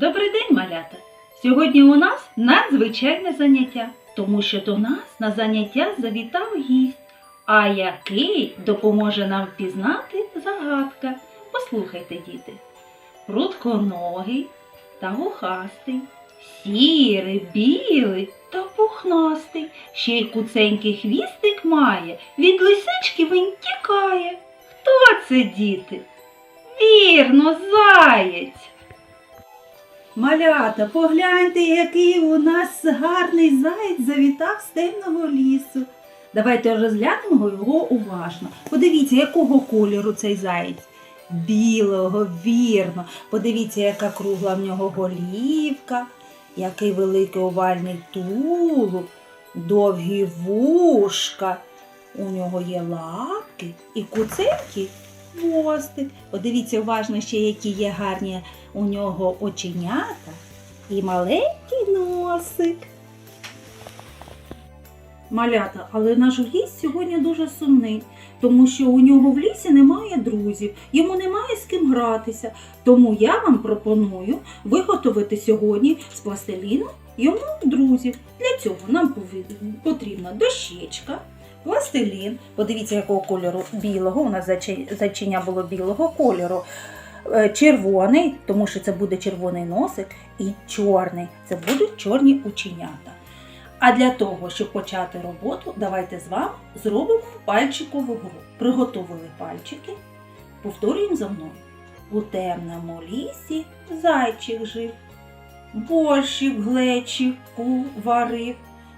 Добрий день, малята! Сьогодні у нас надзвичайне заняття, тому що до нас на заняття завітав гість, а який допоможе нам впізнати загадка. Послухайте, діти. Прутконогий та вухастий, сірий, білий та пухнастий, ще й куценький хвістик має, від лисички він тікає. Хто це, діти? Вірно, заєць. Малята, погляньте, який у нас гарний заєць завітав з темного лісу. Давайте розглянемо його уважно. Подивіться, якого кольору цей заєць. Білого, вірно. Подивіться, яка кругла в нього голівка, який великий овальний тулуб, довгі вушка. У нього є лапки і куценький хвостик. Подивіться уважно ще, які є гарні у нього оченята і маленький носик. Малята, але наш гість сьогодні дуже сумний, тому що у нього в лісі немає друзів, йому немає з ким гратися. Тому я вам пропоную виготовити сьогодні з пластиліну йому друзів. Для цього нам потрібна дощечка, пластилін. Подивіться, якого кольору білого. У нас зачи- зачиня було білого кольору. Е, Червоний, тому що це буде червоний носик, і чорний це будуть чорні ученята. А для того, щоб почати роботу, давайте з вами зробимо пальчикову гру. Приготовили пальчики, повторюємо за мною. У темному лісі зайчик жив, борщик глечику варив,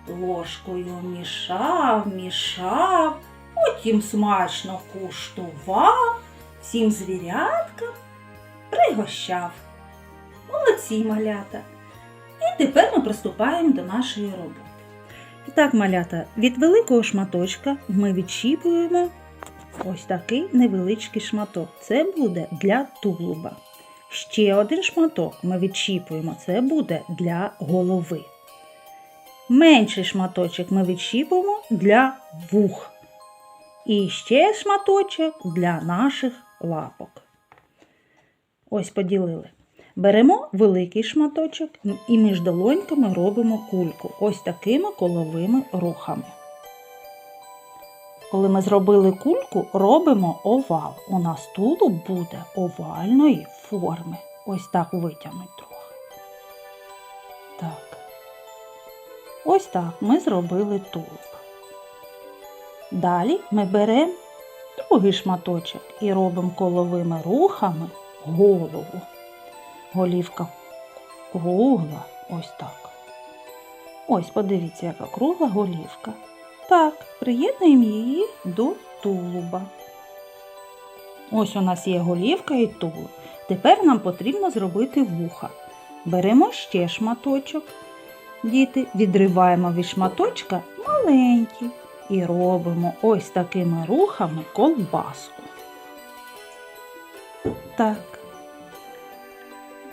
ложкою мішав, мішав, потім смачно куштував, всім звіряткам пригощав. Молодці малята! І тепер ми приступаємо до нашої роботи. І так, малята, від великого шматочка ми відщіпуємо ось такий невеличкий шматок. Це буде для тулуба. Ще один шматок ми відщіпуємо, це буде для голови. Менший шматочок ми відщіпуємо для вух. І ще шматочок для наших лапок. Ось поділили. Беремо великий шматочок і між долоньками робимо кульку ось такими коловими рухами. Коли ми зробили кульку, робимо овал. У нас тулуб буде овальної форми. Ось так витягнуть трохи. Так. Ось так ми зробили тулуб. Далі ми беремо другий шматочок і робимо коловими рухами голову. Голівка кругла, ось так. Ось, подивіться, яка кругла голівка. Так, приєднуємо її до тулуба. Ось у нас є голівка і тулуб. Тепер нам потрібно зробити вуха. Беремо ще шматочок. Діти, відриваємо від шматочка маленький і робимо ось такими рухами ковбаску. Так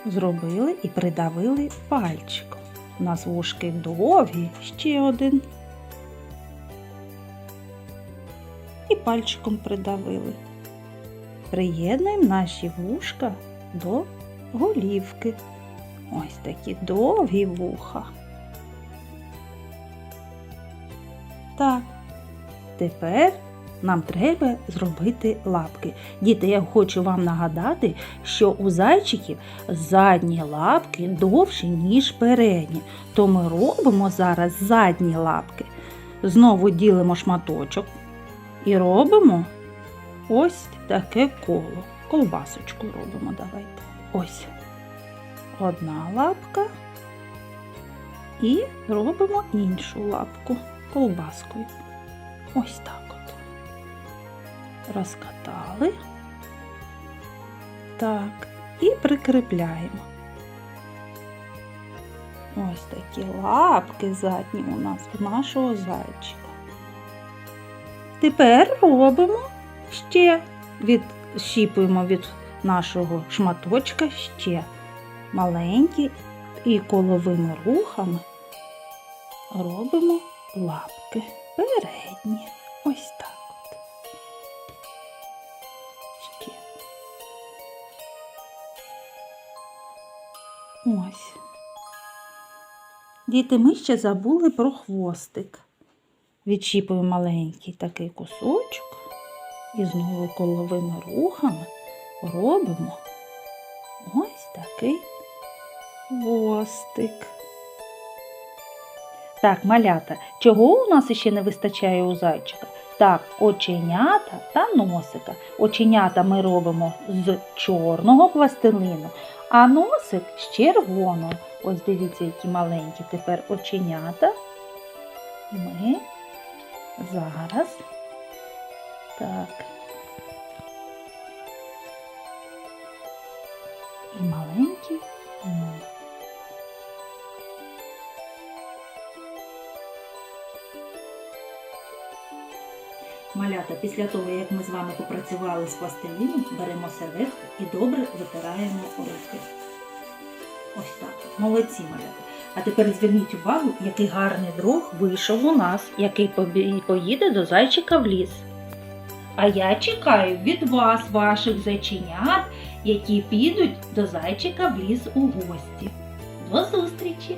зробили і придавили пальчиком. У нас вушки довгі, ще один. І пальчиком придавили. Приєднуємо наші вушка до голівки. Ось такі довгі вуха. Так, тепер нам треба зробити лапки. Діти, я хочу вам нагадати, що у зайчиків задні лапки довші, ніж передні. То ми робимо зараз задні лапки. Знову ділимо шматочок і робимо ось таке коло. Колбасочку робимо, давайте. Ось одна лапка. І робимо іншу лапку колбаскою. Ось так от розкатали. Так, і прикріпляємо. Ось такі лапки задні у нас у нашого зайчика. Тепер робимо ще відщіпуємо від нашого шматочка ще маленькі і коловими рухами робимо лапки передні. Ось так. Ще. Ось. Діти, ми ще забули про хвостик. Відчіпуємо маленький такий кусочок і знову коловими рухами робимо ось такий хвостик. Так, малята, чого у нас ще не вистачає у зайчика? Так, оченята та носика. Оченята ми робимо з чорного пластилину, а носик з червоного. Ось дивіться, які маленькі тепер оченята. Ми зараз так. І маленький Малята, після того, як ми з вами попрацювали з пластилином, беремо серветку і добре витираємо руки. Ось так. Молодці, малята. А тепер зверніть увагу, який гарний друг вийшов у нас, який поїде до зайчика в ліс. А я чекаю від вас, ваших зайченят, які підуть до зайчика в ліс у гості. До зустрічі!